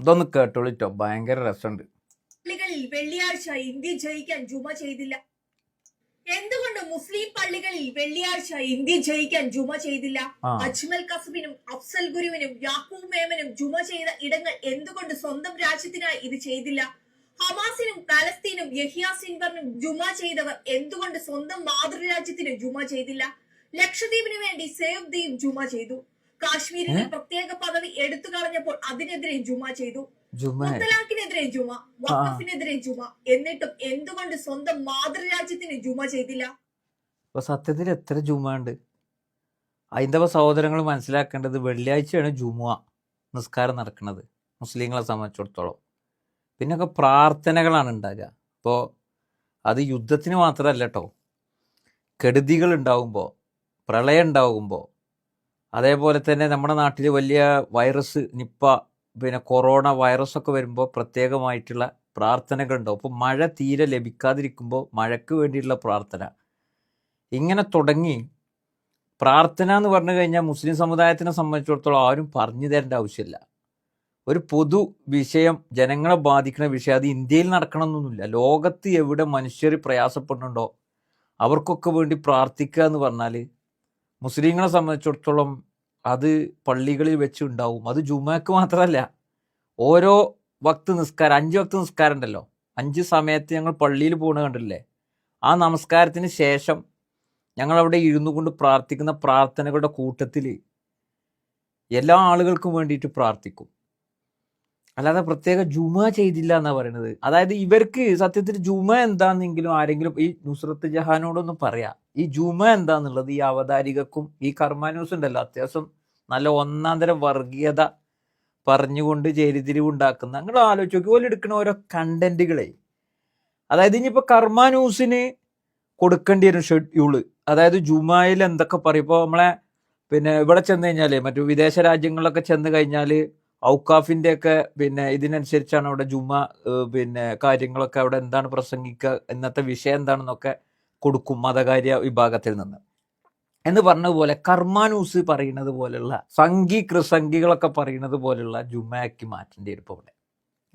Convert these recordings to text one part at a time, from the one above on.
ഇതൊന്ന് കേട്ടോളിട്ടോ. ഭയങ്കര രസമുണ്ട്. പള്ളികളിൽ വെള്ളിയാഴ്ച ഇന്ത്യ ജയിക്കാൻ ജുമ ചെയ്തില്ല. എന്തുകൊണ്ട് മുസ്ലിം പള്ളികളിൽ വെള്ളിയാഴ്ച ഇന്ത്യ ജയിക്കാൻ ജുമ ചെയ്തില്ല? അജ്മൽ കസബിനും അഫ്സൽ ഗുരുവിനും യാക്കൂബ് മേമനും ജുമ ചെയ്ത ഇടങ്ങൾ എന്തുകൊണ്ട് സ്വന്തം രാജ്യത്തിനായി ഇത് ചെയ്തില്ല? ഹമാസിനും പാലസ്തീനും യഹിയ സിൻവറിനും ജുമ ചെയ്തവർ എന്തുകൊണ്ട് സ്വന്തം മാതൃരാജ്യത്തിന് ജുമ ചെയ്തില്ല? ലക്ഷദ്വീപിന് വേണ്ടി സേവ് ദ്വീപ് ജുമ ചെയ്തു. കാശ്മീരിന് ഏ? പ്രത്യേക പദവി എടുത്തു കളഞ്ഞപ്പോൾ അതിനെതിരെ ജുമ ചെയ്തു. ജുമ. മുത്തലാഖിനെതിരെ ജുമ വഖഫിനെതിരെ ജുമ. എന്നിട്ടും എന്തുകൊണ്ട് സ്വന്തം മാതൃരാജ്യത്തിന് ജുമ ചെയ്തില്ല? അപ്പൊ സത്യത്തിൽ എത്ര ജുമ ഉണ്ട് ഹൈന്ദവ സഹോദരങ്ങൾ മനസ്സിലാക്കേണ്ടത് വെള്ളിയാഴ്ചയാണ് ജുമുഅ നിസ്കാരം നടക്കുന്നത്. മുസ്ലിങ്ങളെ സംബന്ധിച്ചിടത്തോളം. പിന്നൊക്കെ പ്രാർത്ഥനകളാണ് ഉണ്ടാകുക അപ്പോൾ അത് യുദ്ധത്തിന് മാത്രമല്ല കേട്ടോ കെടുതികൾ ഉണ്ടാകുമ്പോൾ പ്രളയം ഉണ്ടാകുമ്പോൾ അതേപോലെ തന്നെ നമ്മുടെ നാട്ടിൽ വലിയ വൈറസ് നിപ്പ പിന്നെ കൊറോണ വൈറസ് ഒക്കെ വരുമ്പോൾ പ്രത്യേകമായിട്ടുള്ള പ്രാർത്ഥനകൾ ഉണ്ടാവും അപ്പോൾ മഴ തീരെ ലഭിക്കാതിരിക്കുമ്പോൾ മഴയ്ക്ക് വേണ്ടിയിട്ടുള്ള പ്രാർത്ഥന. ഇങ്ങനെ തുടങ്ങി പ്രാർത്ഥന എന്ന് പറഞ്ഞു കഴിഞ്ഞാൽ മുസ്ലിം സമുദായത്തിനെ സംബന്ധിച്ചിടത്തോളം ആരും പറഞ്ഞു തരേണ്ട ആവശ്യമില്ല. ഒരു പൊതു വിഷയം ജനങ്ങളെ ബാധിക്കുന്ന വിഷയം അത് ഇന്ത്യയിൽ നടക്കണമെന്നൊന്നുമില്ല. ലോകത്ത് എവിടെ മനുഷ്യർ പ്രയാസപ്പെടുന്നുണ്ടോ അവർക്കൊക്കെ വേണ്ടി പ്രാർത്ഥിക്കുക എന്ന് പറഞ്ഞാൽ മുസ്ലിങ്ങളെ സംബന്ധിച്ചിടത്തോളം അത് പള്ളികളിൽ വെച്ച് ഉണ്ടാവും. അത് ജുമാക്ക് മാത്രമല്ല. ഓരോ വക്ത് നിസ്കാരം അഞ്ച് വക്ത് നിസ്കാരം ഉണ്ടല്ലോ. അഞ്ച് സമയത്ത് ഞങ്ങൾ പള്ളിയിൽ പോകുന്നത് കണ്ടില്ലേ ആ നമസ്കാരത്തിന് ശേഷം ഞങ്ങൾ അവിടെ ഇരുന്നു കൊണ്ട് പ്രാർത്ഥിക്കുന്ന പ്രാർത്ഥനകളുടെ കൂട്ടത്തിൽ എല്ലാ ആളുകൾക്കും വേണ്ടിയിട്ട് പ്രാർത്ഥിക്കും. അല്ലാതെ പ്രത്യേക ജുമ ചെയ്തില്ല എന്നാ പറയുന്നത് അതായത് ഇവർക്ക് സത്യത്തിൽ ജുമ എന്താണെന്നെങ്കിലും ആരെങ്കിലും ഈ നുസ്രത്ത് ജഹാനോടൊന്ന് പറയാം. ഈ ജുമ എന്താന്നുള്ളത് ഈ അവതാരികക്കും ഈ കർമാന്യൂസ് ഉണ്ടല്ലോ അത്യാവശ്യം നല്ല ഒന്നാം തരം വർഗീയത പറഞ്ഞുകൊണ്ട് ചേരിതിരിവ് ഉണ്ടാക്കുന്ന നിങ്ങൾ ആലോചിച്ച് നോക്കി. ഓൽ എടുക്കുന്ന ഓരോ കണ്ടന്റുകളെ. അതായത് ഇനിയിപ്പോൾ കർമാനൂസിന് കൊടുക്കേണ്ടി വരും ഷെഡ്യൂൾ അതായത് ജുമായിൽ എന്തൊക്കെ പറയും? ഇപ്പോൾ നമ്മളെ പിന്നെ ഇവിടെ ചെന്ന് കഴിഞ്ഞാൽ മറ്റു വിദേശ രാജ്യങ്ങളിലൊക്കെ ചെന്ന് കഴിഞ്ഞാൽ ഔക്കാഫിന്റെ ഒക്കെ പിന്നെ ഇതിനനുസരിച്ചാണ് അവിടെ ജുമ പിന്നെ കാര്യങ്ങളൊക്കെ അവിടെ എന്താണ് പ്രസംഗിക്കുക ഇന്നത്തെ വിഷയം എന്താണെന്നൊക്കെ കൊടുക്കും മതകാര്യ വിഭാഗത്തിൽ നിന്ന്. എന്ന് പറഞ്ഞതുപോലെ കർമാനൂസ് പറയുന്നത് പോലുള്ള സംഘി കൃസംഗികളൊക്കെ പറയുന്നത് പോലുള്ള ജുമാക്കി മാറ്റേണ്ടി വരും ഇപ്പോൾ ഇവിടെ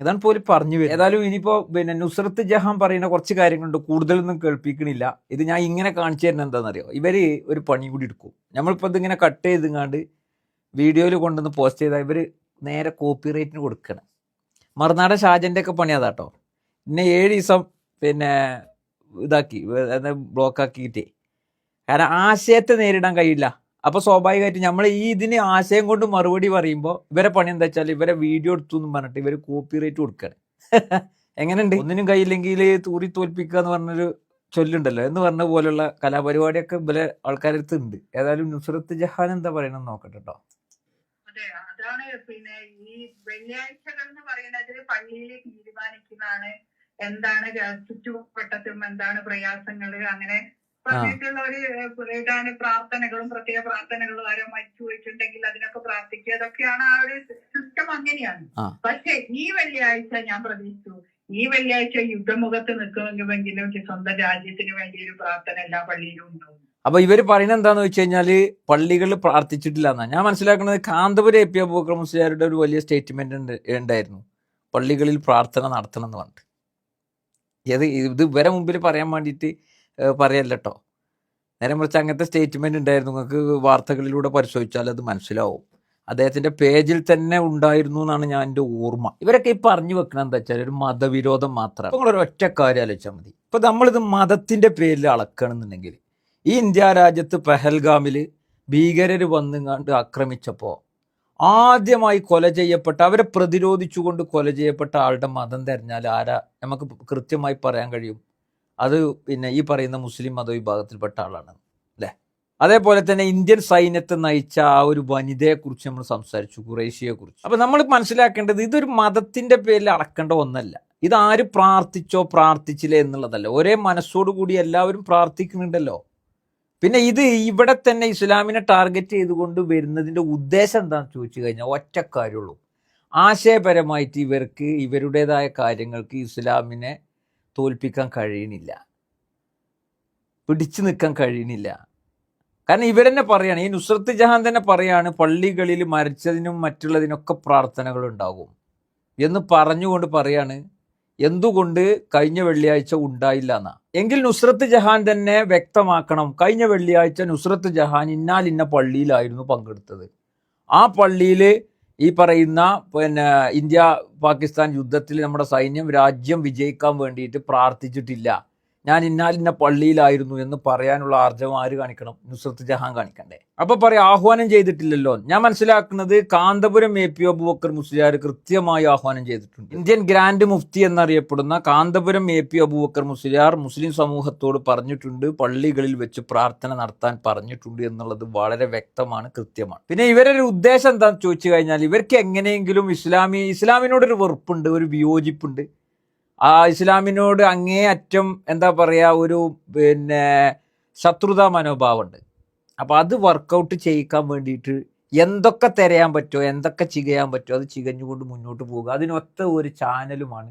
ഇതാണ് പോലും പറഞ്ഞു വരും ഏതായാലും ഇനിയിപ്പോ പിന്നെ നുസ്രത്ത് ജഹാൻ പറയുന്ന കുറച്ച് കാര്യങ്ങളുണ്ട് കൂടുതലൊന്നും കേൾപ്പിക്കണില്ല. ഇത് ഞാൻ ഇങ്ങനെ കാണിച്ചു തരുന്നത് എന്താണെന്നറിയോ? ഇവർ ഒരു പണി കൂടി എടുക്കും. നമ്മളിപ്പോൾ ഇതിങ്ങനെ കട്ട് ചെയ്തുങ്ങാണ്ട് വീഡിയോയിൽ കൊണ്ടുവന്ന് പോസ്റ്റ് ചെയ്താൽ ഇവർ നേരെ കോപ്പി റൈറ്റിന് കൊടുക്കണം. മറുനാടൻ ഷാജന്റെ ഒക്കെ പണി അതാട്ടോ. പിന്നെ ഏഴ് ദിവസം പിന്നെ ഇതാക്കി ബ്ലോക്ക് ആക്കിയിട്ടേ. കാരണം ആശയത്തെ നേരിടാൻ കഴിയില്ല. അപ്പൊ സ്വാഭാവികമായിട്ട് നമ്മൾ ഈ ഇതിന് ആശയം കൊണ്ട് മറുപടി പറയുമ്പോൾ ഇവരെ പണി എന്താ വെച്ചാൽ ഇവരെ വീഡിയോ എടുത്തു എന്ന് പറഞ്ഞിട്ട് ഇവർ കോപ്പിറൈറ്റ് കൊടുക്കണം. എങ്ങനെയുണ്ട്? ഒന്നിനും കയ്യില്ലെങ്കിൽ തൂറി തോൽപ്പിക്കുക എന്ന് പറഞ്ഞൊരു ചൊല്ലുണ്ടല്ലോ. എന്ന് പറഞ്ഞ പോലുള്ള കലാപരിപാടിയൊക്കെ ഇവരെ ആൾക്കാരടുത്ത് ഉണ്ട്. ഏതായാലും നുസ്രത്ത് ജഹാൻ എന്താ പറയണെന്ന് നോക്കട്ടെ കേട്ടോ അതാണ് പിന്നെ ഈ വെള്ളിയാഴ്ചകൾ എന്ന് പറയുന്നത് പള്ളിയിൽ തീരുമാനിക്കുന്നതാണ്. എന്താണ് ചുറ്റുവട്ടത്തും എന്താണ് പ്രയാസങ്ങൾ? അങ്ങനെ പറഞ്ഞിട്ടുള്ള ഒരു ഇതാണ് പ്രാർത്ഥനകളും പ്രത്യേക പ്രാർത്ഥനകളും ആരോ മരിച്ചു പോയിട്ടുണ്ടെങ്കിൽ അതിനൊക്കെ പ്രാർത്ഥിക്കുക. അതൊക്കെയാണ് ആ ഒരു സിസ്റ്റം അങ്ങനെയാണ്. പക്ഷെ ഈ വെള്ളിയാഴ്ച ഞാൻ പ്രതീക്ഷിച്ചു. ഈ വെള്ളിയാഴ്ച യുദ്ധമുഖത്ത് നിൽക്കുമെങ്കിലും സ്വന്തം രാജ്യത്തിന് വേണ്ടി ഒരു പ്രാർത്ഥന എല്ലാ പള്ളിയിലും ഉണ്ടാവും. അപ്പൊ ഇവർ പറയുന്നത് എന്താന്ന് വെച്ച് കഴിഞ്ഞാൽ പള്ളികളിൽ പ്രാർത്ഥിച്ചിട്ടില്ല എന്നാണ് ഞാൻ മനസ്സിലാക്കുന്നത് കാന്തപുരം എ. പി. മുസ്ലിയാരുടെ ഒരു വലിയ സ്റ്റേറ്റ്മെന്റ് ഉണ്ടായിരുന്നു. പള്ളികളിൽ പ്രാർത്ഥന നടത്തണം എന്ന് പറഞ്ഞിട്ട്. ഇത് ഇത് ഇവരെ മുമ്പിൽ പറയാൻ വേണ്ടിയിട്ട് പറയല്ല കേട്ടോ നേരെ മറിച്ച് അങ്ങനത്തെ സ്റ്റേറ്റ്മെന്റ് ഉണ്ടായിരുന്നു. നിങ്ങൾക്ക് വാർത്തകളിലൂടെ പരിശോധിച്ചാൽ അത് മനസ്സിലാവും. അദ്ദേഹത്തിന്റെ പേജിൽ തന്നെ ഉണ്ടായിരുന്നു എന്നാണ് ഞാൻ എന്റെ ഓർമ്മ. ഇവരൊക്കെ ഈ പറഞ്ഞു വെക്കണം എന്താ വെച്ചാൽ ഒരു മതവിരോധം മാത്രമാണ് നിങ്ങളൊരു ഒറ്റ കാര്യം ആലോചിച്ചാൽ മതി. ഇപ്പൊ നമ്മളിത് മതത്തിന്റെ പേരിൽ അളക്കണമെന്നുണ്ടെങ്കിൽ ഈ ഇന്ത്യ രാജ്യത്ത് പെഹൽഗാമിൽ ഭീകരർ വന്നുങ്ങാണ്ട് ആക്രമിച്ചപ്പോൾ ആദ്യമായി കൊല ചെയ്യപ്പെട്ട അവരെ പ്രതിരോധിച്ചുകൊണ്ട് കൊല ചെയ്യപ്പെട്ട ആളുടെ മതം തെരഞ്ഞാൽ ആരാ? നമുക്ക് കൃത്യമായി പറയാൻ കഴിയും. അത് പിന്നെ ഈ പറയുന്ന മുസ്ലിം മതവിഭാഗത്തിൽപ്പെട്ട ആളാണ്. അല്ലേ? അതേപോലെ തന്നെ ഇന്ത്യൻ സൈന്യത്തെ നയിച്ച ആ ഒരു വനിതയെക്കുറിച്ച് നമ്മൾ സംസാരിച്ചു കുറേശ്യയെക്കുറിച്ച് അപ്പോൾ നമ്മൾ മനസ്സിലാക്കേണ്ടത് ഇതൊരു മതത്തിന്റെ പേരിൽ അളക്കേണ്ട ഒന്നല്ല. ഇത് ആര് പ്രാർത്ഥിച്ചോ പ്രാർത്ഥിച്ചില്ലേ എന്നുള്ളതല്ല. ഒരേ മനസ്സോടുകൂടി എല്ലാവരും പ്രാർത്ഥിക്കുന്നുണ്ടല്ലോ. പിന്നെ ഇത് ഇവിടെ തന്നെ ഇസ്ലാമിനെ ടാർഗറ്റ് ചെയ്തുകൊണ്ട് വരുന്നതിന്റെ ഉദ്ദേശം എന്താണെന്ന് ചോദിച്ചു കഴിഞ്ഞാൽ ഒറ്റക്കാരുള്ളൂ. ആശയപരമായിട്ട് ഇവർക്ക് ഇവരുടേതായ കാര്യങ്ങൾക്ക് ഇസ്ലാമിനെ തോൽപ്പിക്കാൻ കഴിയണില്ല. പിടിച്ചു നിൽക്കാൻ കഴിയണില്ല. കാരണം ഇവരെന്നെ പറയാണ് ഈ നുസ്രത്ത് ജഹാൻ തന്നെ പറയാണ് പള്ളികളിൽ മരിച്ചതിനും മറ്റുള്ളതിനൊക്കെ പ്രാർത്ഥനകൾ ഉണ്ടാകും എന്ന് പറഞ്ഞുകൊണ്ട് പറയാണ് എന്തുകൊണ്ട് കഴിഞ്ഞ വെള്ളിയാഴ്ച ഉണ്ടായില്ല എന്നാ? എങ്കിൽ നുസ്രത്ത് ജഹാൻ തന്നെ വ്യക്തമാക്കണം. കഴിഞ്ഞ വെള്ളിയാഴ്ച നുസ്രത്ത് ജഹാൻ ഇന്നാലിന്ന പള്ളിയിലായിരുന്നു പങ്കെടുത്തത്. ആ പള്ളിയിൽ ഈ പറയുന്ന പിന്നെ ഇന്ത്യ പാകിസ്ഥാൻ യുദ്ധത്തിൽ നമ്മുടെ സൈന്യം രാജ്യം വിജയിക്കാൻ വേണ്ടിയിട്ട് പ്രാർത്ഥിച്ചിട്ടില്ല. ഞാൻ ഇന്നാലിന്ന പള്ളിയിലായിരുന്നു എന്ന് പറയാനുള്ള ആർജവം ആര് കാണിക്കണം? നുസ്രത്ത് ജഹാൻ കാണിക്കണ്ടേ? അപ്പൊ പറയാം ആഹ്വാനം ചെയ്തിട്ടില്ലല്ലോ. ഞാൻ മനസ്സിലാക്കുന്നത് കാന്തപുരം എ പി അബുബക്കർ മുസ്ലിയാർ കൃത്യമായി ആഹ്വാനം ചെയ്തിട്ടുണ്ട്. ഇന്ത്യൻ ഗ്രാൻഡ് മുഫ്തി എന്നറിയപ്പെടുന്ന കാന്തപുരം എ പി അബുബക്കർ മുസ്ലിയാർ മുസ്ലിം സമൂഹത്തോട് പറഞ്ഞിട്ടുണ്ട് പള്ളികളിൽ വെച്ച് പ്രാർത്ഥന നടത്താൻ പറഞ്ഞിട്ടുണ്ട് എന്നുള്ളത് വളരെ വ്യക്തമാണ് കൃത്യമാണ്. പിന്നെ ഇവരൊരു ഉദ്ദേശം എന്താണെന്ന് ചോദിച്ചു കഴിഞ്ഞാൽ ഇവർക്ക് എങ്ങനെയെങ്കിലും ഇസ്ലാമി ഇസ്ലാമിനോടൊരു വെറുപ്പുണ്ട് ഒരു വിയോജിപ്പുണ്ട്. ആ ഇസ്ലാമിനോട് അങ്ങേ അറ്റം എന്താ പറയുക ഒരു പിന്നെ ശത്രുതാ മനോഭാവമുണ്ട്. അപ്പോൾ അത് വർക്കൗട്ട് ചെയ്യിക്കാൻ വേണ്ടിയിട്ട് എന്തൊക്കെ തിരയാൻ പറ്റുമോ എന്തൊക്കെ ചികയാൻ പറ്റുമോ അത് ചികഞ്ഞുകൊണ്ട് മുന്നോട്ട് പോകുക. അതിനൊത്ത ഒരു ചാനലുമാണ്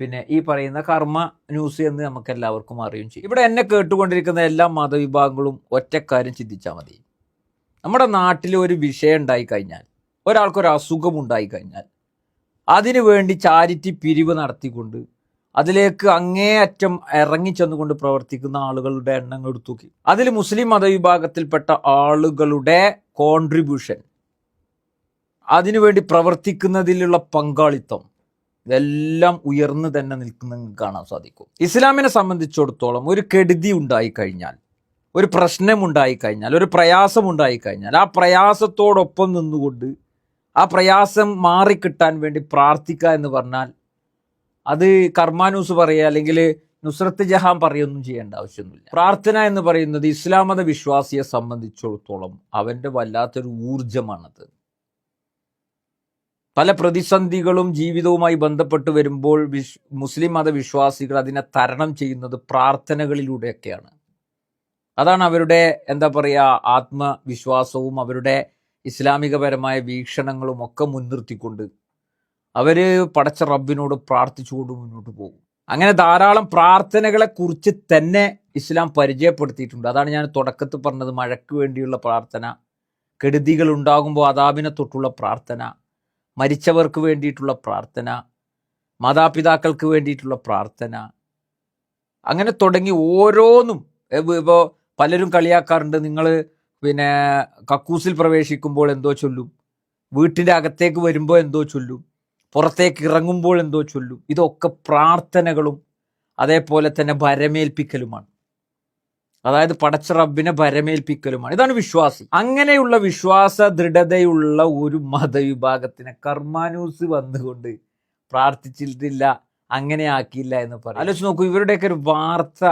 പിന്നെ ഈ പറയുന്ന കർമ്മ ന്യൂസ് എന്ന് നമുക്ക് എല്ലാവർക്കും അറിയും ചെയ്യും. ഇവിടെ എന്നെ കേട്ടുകൊണ്ടിരിക്കുന്ന എല്ലാ മതവിഭാഗങ്ങളും ഒറ്റക്കാര്യം ചിന്തിച്ചാൽ മതി. നമ്മുടെ നാട്ടിൽ ഒരു വിഷയം ഉണ്ടായിക്കഴിഞ്ഞാൽ ഒരാൾക്കൊരു അസുഖം ഉണ്ടായി കഴിഞ്ഞാൽ അതിനു വേണ്ടി ചാരിറ്റി പിരിവ് നടത്തിക്കൊണ്ട് അതിലേക്ക് അങ്ങേയറ്റം ഇറങ്ങിച്ചെന്നുകൊണ്ട് പ്രവർത്തിക്കുന്ന ആളുകളുടെ എണ്ണങ്ങൾ എടുത്തു അതിൽ മുസ്ലിം മതവിഭാഗത്തിൽപ്പെട്ട ആളുകളുടെ കോൺട്രിബ്യൂഷൻ അതിനുവേണ്ടി പ്രവർത്തിക്കുന്നതിലുള്ള പങ്കാളിത്തം ഇതെല്ലാം ഉയർന്നു തന്നെ നിൽക്കുന്ന കാണാൻ സാധിക്കും. ഇസ്ലാമിനെ സംബന്ധിച്ചിടത്തോളം ഒരു കെടുതി ഉണ്ടായി കഴിഞ്ഞാൽ ഒരു പ്രശ്നം ഉണ്ടായി കഴിഞ്ഞാൽ ഒരു പ്രയാസമുണ്ടായിക്കഴിഞ്ഞാൽ ആ പ്രയാസത്തോടൊപ്പം നിന്നുകൊണ്ട് ആ പ്രയാസം മാറിക്കിട്ടാൻ വേണ്ടി പ്രാർത്ഥിക്കുക എന്ന് പറഞ്ഞാൽ അത് കർമാനൂസ് പറയുക അല്ലെങ്കിൽ നുസ്രത്ത് ജഹാൻ പറയൊന്നും ചെയ്യേണ്ട ആവശ്യമൊന്നുമില്ല. പ്രാർത്ഥന എന്ന് പറയുന്നത് ഇസ്ലാം മത വിശ്വാസിയെ സംബന്ധിച്ചിടത്തോളം അവന്റെ വല്ലാത്തൊരു ഊർജമാണത് പല പ്രതിസന്ധികളും ജീവിതവുമായി ബന്ധപ്പെട്ട് വരുമ്പോൾ വിശ് മുസ്ലിം മതവിശ്വാസികൾ അതിനെ തരണം ചെയ്യുന്നത് പ്രാർത്ഥനകളിലൂടെയൊക്കെയാണ്. അതാണ് അവരുടെ എന്താ പറയുക ആത്മവിശ്വാസവും അവരുടെ ഇസ്ലാമികപരമായ വീക്ഷണങ്ങളും ഒക്കെ മുൻനിർത്തിക്കൊണ്ട് അവർ പടച്ച റബ്ബിനോട് പ്രാർത്ഥിച്ചുകൊണ്ട് മുന്നോട്ട് പോകും. അങ്ങനെ ധാരാളം പ്രാർത്ഥനകളെ കുറിച്ച് തന്നെ ഇസ്ലാം പരിചയപ്പെടുത്തിയിട്ടുണ്ട്. അതാണ് ഞാൻ തുടക്കത്തിൽ പറഞ്ഞത് മഴയ്ക്ക് വേണ്ടിയുള്ള പ്രാർത്ഥന കെടുതികൾ ഉണ്ടാകുമ്പോൾ അതാബിനെ തൊട്ടുള്ള പ്രാർത്ഥന മരിച്ചവർക്ക് വേണ്ടിയിട്ടുള്ള പ്രാർത്ഥന മാതാപിതാക്കൾക്ക് വേണ്ടിയിട്ടുള്ള പ്രാർത്ഥന അങ്ങനെ തുടങ്ങി ഓരോന്നും. ഇപ്പോൾ പലരും കളിയാക്കാറുണ്ട് നിങ്ങൾ പിന്നെ കക്കൂസിൽ പ്രവേശിക്കുമ്പോൾ എന്തോ ചൊല്ലും. വീട്ടിന്റെ അകത്തേക്ക് വരുമ്പോൾ എന്തോ ചൊല്ലും. പുറത്തേക്ക് ഇറങ്ങുമ്പോൾ എന്തോ ചൊല്ലും. ഇതൊക്കെ പ്രാർത്ഥനകളും അതേപോലെ തന്നെ ഭരമേൽപ്പിക്കലുമാണ്. അതായത് പടച്ച റബ്ബിനെ ഭരമേൽപ്പിക്കലുമാണ്. ഇതാണ് വിശ്വാസി. അങ്ങനെയുള്ള വിശ്വാസ ദൃഢതയുള്ള ഒരു മതവിഭാഗത്തിനെ കർമാനൂസ് വന്നുകൊണ്ട് പ്രാർത്ഥിച്ചിട്ടില്ല അങ്ങനെ ആക്കിയില്ല എന്ന് പറയും. ആലോചിച്ച് നോക്കൂ ഇവരുടെയൊക്കെ ഒരു വാർത്ത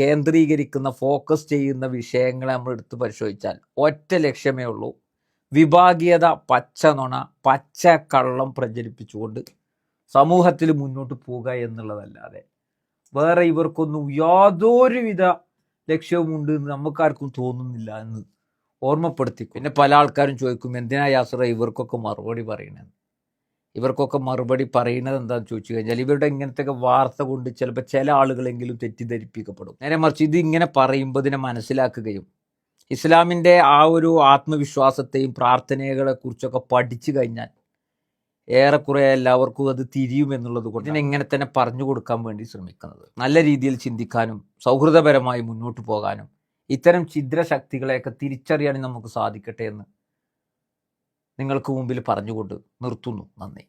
കേന്ദ്രീകരിക്കുന്ന ഫോക്കസ് ചെയ്യുന്ന വിഷയങ്ങളെ നമ്മൾ എടുത്ത് പരിശോധിച്ചാൽ ഒറ്റ ലക്ഷ്യമേ ഉള്ളൂ. വിഭാഗീയത പച്ച നുണ പച്ച കള്ളം പ്രചരിപ്പിച്ചുകൊണ്ട് സമൂഹത്തിൽ മുന്നോട്ട് പോവുക എന്നുള്ളതല്ലാതെ വേറെ ഇവർക്കൊന്നും യാതൊരുവിധ ലക്ഷ്യവുമുണ്ട് എന്ന് നമുക്കാർക്കും തോന്നുന്നില്ല എന്ന് ഓർമ്മപ്പെടുത്തി പിന്നെ പല ആൾക്കാരും ചോദിക്കും എന്തിനാ യാത്ര ഇവർക്കൊക്കെ മറുപടി പറയണമെന്ന് ഇവർക്കൊക്കെ മറുപടി പറയുന്നത് എന്താണെന്ന് ചോദിച്ചു കഴിഞ്ഞാൽ ഇവരുടെ ഇങ്ങനത്തെയൊക്കെ വാർത്ത കൊണ്ട് ചിലപ്പോൾ ചില ആളുകളെങ്കിലും തെറ്റിദ്ധരിപ്പിക്കപ്പെടും. നേരെ മറിച്ച് ഇത് ഇങ്ങനെ പറയുമ്പോൾ ഇതിനെ മനസ്സിലാക്കുകയും ഇസ്ലാമിന്റെ ആ ഒരു ആത്മവിശ്വാസത്തെയും പ്രാർത്ഥനകളെ കുറിച്ചൊക്കെ പഠിച്ചു കഴിഞ്ഞാൽ ഏറെക്കുറെ എല്ലാവർക്കും അത് തിരിയും എന്നുള്ളത് കൊണ്ട് ഇതിനെ ഇങ്ങനെ തന്നെ പറഞ്ഞു കൊടുക്കാൻ വേണ്ടി ശ്രമിക്കുന്നത്. നല്ല രീതിയിൽ ചിന്തിക്കാനും സൗഹൃദപരമായി മുന്നോട്ട് പോകാനും ഇത്തരം ഛിദ്രശക്തികളെയൊക്കെ തിരിച്ചറിയാനും നമുക്ക് സാധിക്കട്ടെ എന്ന് നിങ്ങൾക്ക് മുമ്പിൽ പറഞ്ഞുകൊണ്ട് നിർത്തുന്നു. നന്ദി.